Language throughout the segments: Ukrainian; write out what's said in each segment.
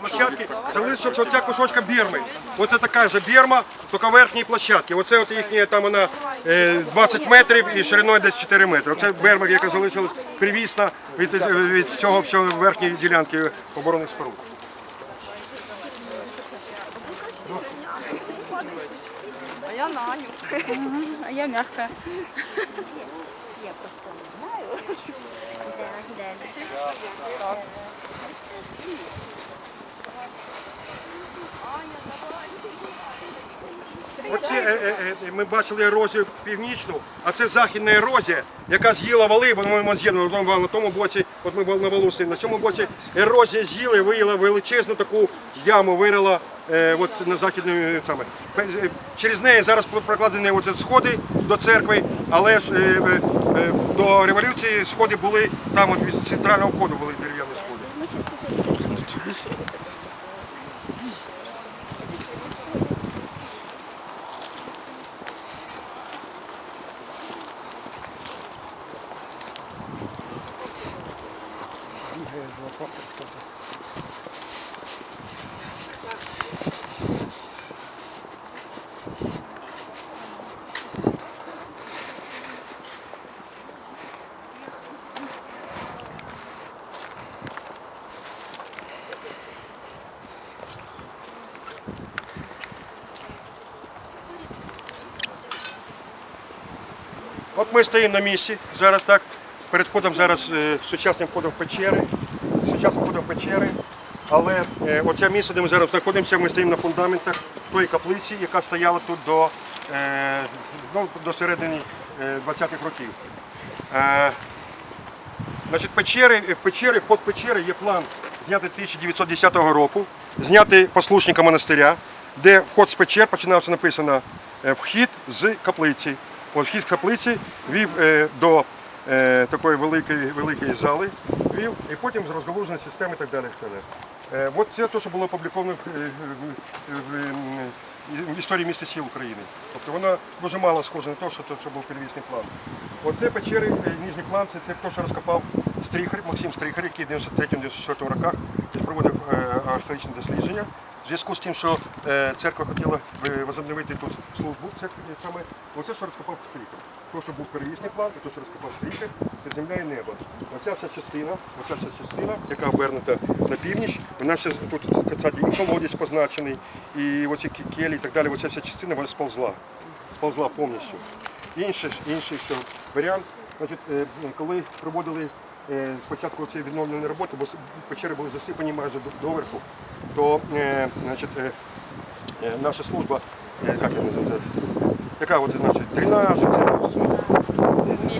Площадки залишився оця кусочка бірми. Оце така ж бірма, тільки верхньої площадки. Оце от їхня там вона е, 20 метрів і шириною десь 4 метри. Оце бірма, яка залишилась привісна від, від цього всього верхньої ділянки оборонних споруд. А я Наню. А я мягкая. Я просто не знаю. Да, дальше. Оці, е, е, е, ми бачили ерозію північну, а це західна ерозія, яка з'їла вали, ми з'єднуємо на тому- боці, от ми на валу стоїмо, на цьому боці ерозія з'їла і виїла величезну таку яму, вирила е, от на західному саме. Е, Через неї зараз прокладені оце сходи до церкви, але е, е, е, до революції сходи були там, от від центрального входу були дерев'яні сходи. От ми стоїмо на місці зараз так. Перед входом зараз е, сучасним входом в Сучасним входом в печери. Але е, оце місце, де ми зараз знаходимося, ми стоїмо на фундаментах тої каплиці, яка стояла тут до, е, ну, до середини е, 20-х років. Е, Значить, печери, в печери, вход в печери є план знятий 1910 року, знятий послушника монастиря, де вход з печер починався написано вхід з каплиці. Вхід з каплиці вів до такої великої, великої зали, вів, і потім з розгалуженої системи і так далі. Е, от це те, що було опубліковано в, е, в, історії міста сіл України. Тобто воно дуже мало схоже на те, що, що був первісний план. Оце печери, е, нижній план, це те, що розкопав Стріхар, Максим Стріхар, який в 93-94 роках проводив е, археологічне дослідження. Зв'язку з тим, що е, церква хотіла е, возобновити тут службу, церкві саме оце, що розкопав Стріхар. То, що був первісний план, і то, що розкопав Стріхар, це земля і небо. Оця вся частина, оця вся частина, яка обернута на північ, вона вся тут, кстати, і колодязь позначений, і оці келі і так далі, оця вся частина вона сползла. Сползла повністю. Інший, інший що варіант, значить, е, коли проводили спочатку цієї відновлені роботи, бо печери були засипані майже доверху, то е, значить, е, е, наша служба, е, як я називаю, це, яка от, значить, дренаж,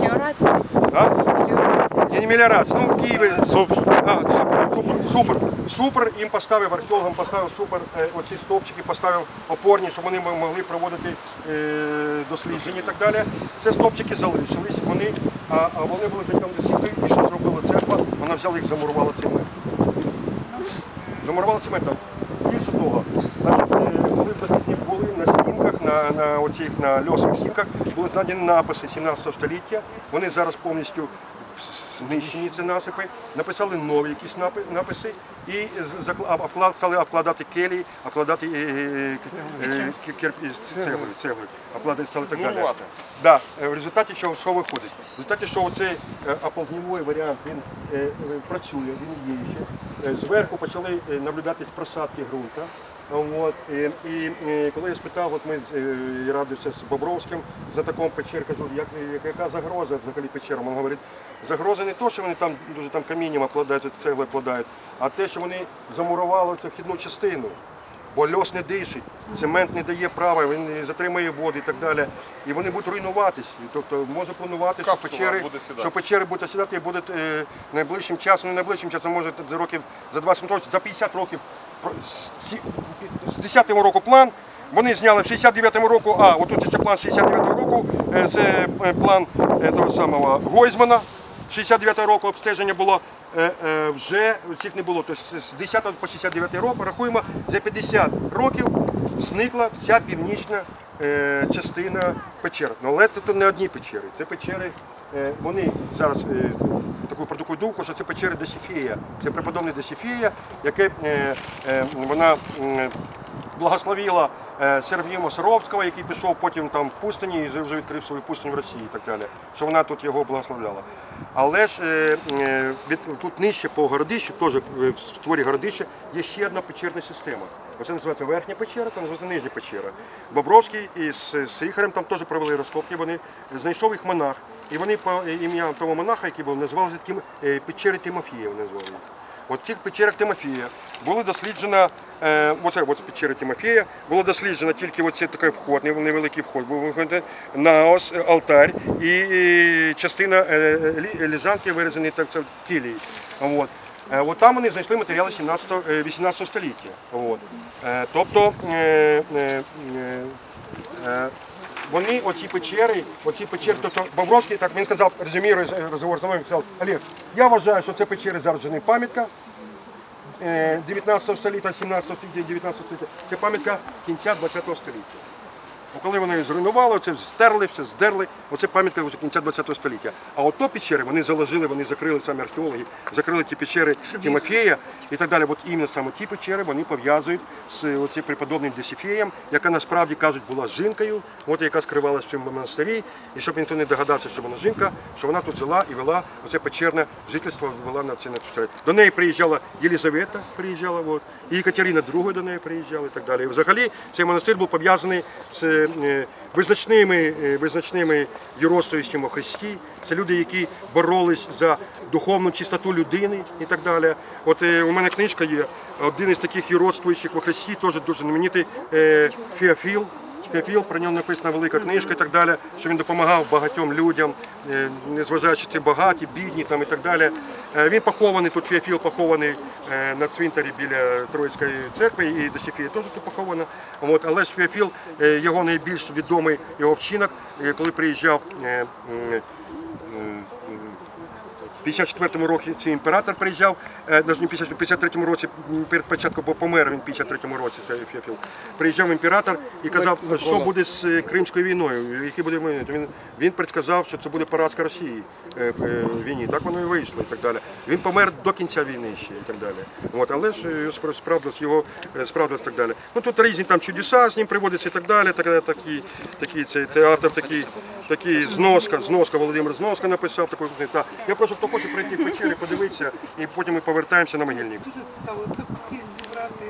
Мелиорация. а? Мелиорация. Ні, не меліорація, ну в Києві. Супер. А, супер, супер, супер. Супер їм поставив, археологам поставив супер, е, оці стовпчики поставив опорні, щоб вони могли проводити е, дослідження і так далі. Це стовпчики залишились, вони, а, а вони були затягнуті сюди, і що зробила церква? Вона взяла їх, замурувала цементом. Замурувала цементом. Більше того, Вони е, коли дослідні були на стінках, на, на, оцих, на льосових стінках, були знайдені написи 17 століття. Вони зараз повністю знищені ці насипи, написали нові якісь написи і обклад- стали обкладати келії, обкладати е, е, е, цегли, цегли, обкладати стали так далі. Да. В результаті що, що виходить? В результаті, що цей оползнівий варіант він працює, він є ще. Зверху почали наблюдатись просадки ґрунта. От, і, і, е, коли я спитав, от ми е, я радився з Бобровським за таком печер, кажу, як, як- яка загроза взагалі печерам? Він говорить, загроза не то, що вони там дуже там камінням обкладають, цегли обкладають, а те, що вони замурували цю вхідну частину. Бо льос не дишить, цемент не дає права, він затримує воду і так далі. І вони будуть руйнуватись. І Тобто може планувати, що печери, що печери будуть сідати і будуть е, найближчим часом, не найближчим часом, може за років за 20 років, за 50 років. З 10-го року план. Вони зняли в 69-му року, а отут ще план 69-го року, е, це е, план е, того самого Гойзмана. 69-го року обстеження було вже цих не було. Тобто з 10 по 69 року рахуємо за 50 років зникла вся північна частина печер. Ну, але це не одні печери. Це печери вони зараз е, таку продукують думку, що це печери Досифея, це преподобний Досифея, яке е, е, вона благословила е, Сергія Саровського, який пішов потім там в пустині і вже відкрив свою пустиню в Росії і так далі. Що вона тут його благословляла. Але ж е, е, тут нижче по городищу, теж е, в створі городища, є ще одна печерна система. Оце називається верхня печера, та називається нижня печера. Бобровський із з там теж провели розкопки. Вони знайшов їх монах. І вони по ім'ям того монаха, який був, називалися Тім, е, печери Тимофія. Назвали. От цих печерах Тимофія було досліджено, е, оце от печери Тимофія, було досліджено тільки оце такий вход, невеликий вход, був виходить, наос, е, алтарь і, і частина е, лі- ліжанки вирізані так це кілії. От. Е, От там вони знайшли матеріали 17, е, 18 століття. От. Е, Тобто е, е, е, е, вони, оці печери, оці печери, тобто Бобровський, так він сказав, резюмірує розговор зі мною, сказав, Олег, я вважаю, що це печери заражені пам'ятка е, 19 століття, 17 століття, 19 століття, це пам'ятка кінця 20 століття. Бо коли вони зруйнували, це стерли, все здерли, оце пам'ятка кінця 20 століття. А от то печери вони заложили, вони закрили самі археологи, закрили ті печери Тимофея і так далі. От іменно саме ті печери вони пов'язують з оцим преподобним Десифеєм, яка насправді кажуть була жінкою, от яка скривалася в цьому монастирі. І щоб ніхто не догадався, що вона жінка, що вона тут жила і вела оце печерне жительство, вела на це на. До неї приїжджала Єлизавета, приїжджала, от, і Катерина II до неї приїжджала і так далі. І взагалі цей монастир був пов'язаний з визначними, е, визначними юростовістю Христі. Це люди, які боролись за духовну чистоту людини і так далі. От е, у мене книжка є, один із таких юродствуючих у Христі, теж дуже знаменитий е, Феофіл. Феофіл, про нього написана велика книжка і так далі, що він допомагав багатьом людям, е, незважаючи ці багаті, бідні там і так далі. Е, Він похований, тут Феофіл похований е, на цвинтарі біля Троїцької церкви, і Досифія теж тут похована. От, але ж Феофіл, його найбільш відомий його вчинок, коли приїжджав 54-му році цей імператор приїжджав, е, навіть не в 53-му році, перед початком, бо помер він в 53-му році, той Феофіл. Приїжджав імператор і казав, що буде з е, Кримською війною, які буде війни. Він, він предсказав, що це буде поразка Росії е, в війні. Так воно і вийшло і так далі. Він помер до кінця війни ще і так далі. От, але ж справдилось його, справдилось і так далі. Ну тут різні там чудеса з ним приводяться і так далі. Так, такі, такі, це, автор такий, такий зноска, зноска, Володимир Зноска написав таку. Та. Я прошу, хто хоче прийти в печері, подивитися, і потім ми повертаємося на могильник. Дуже цікаво, це всіх зібрати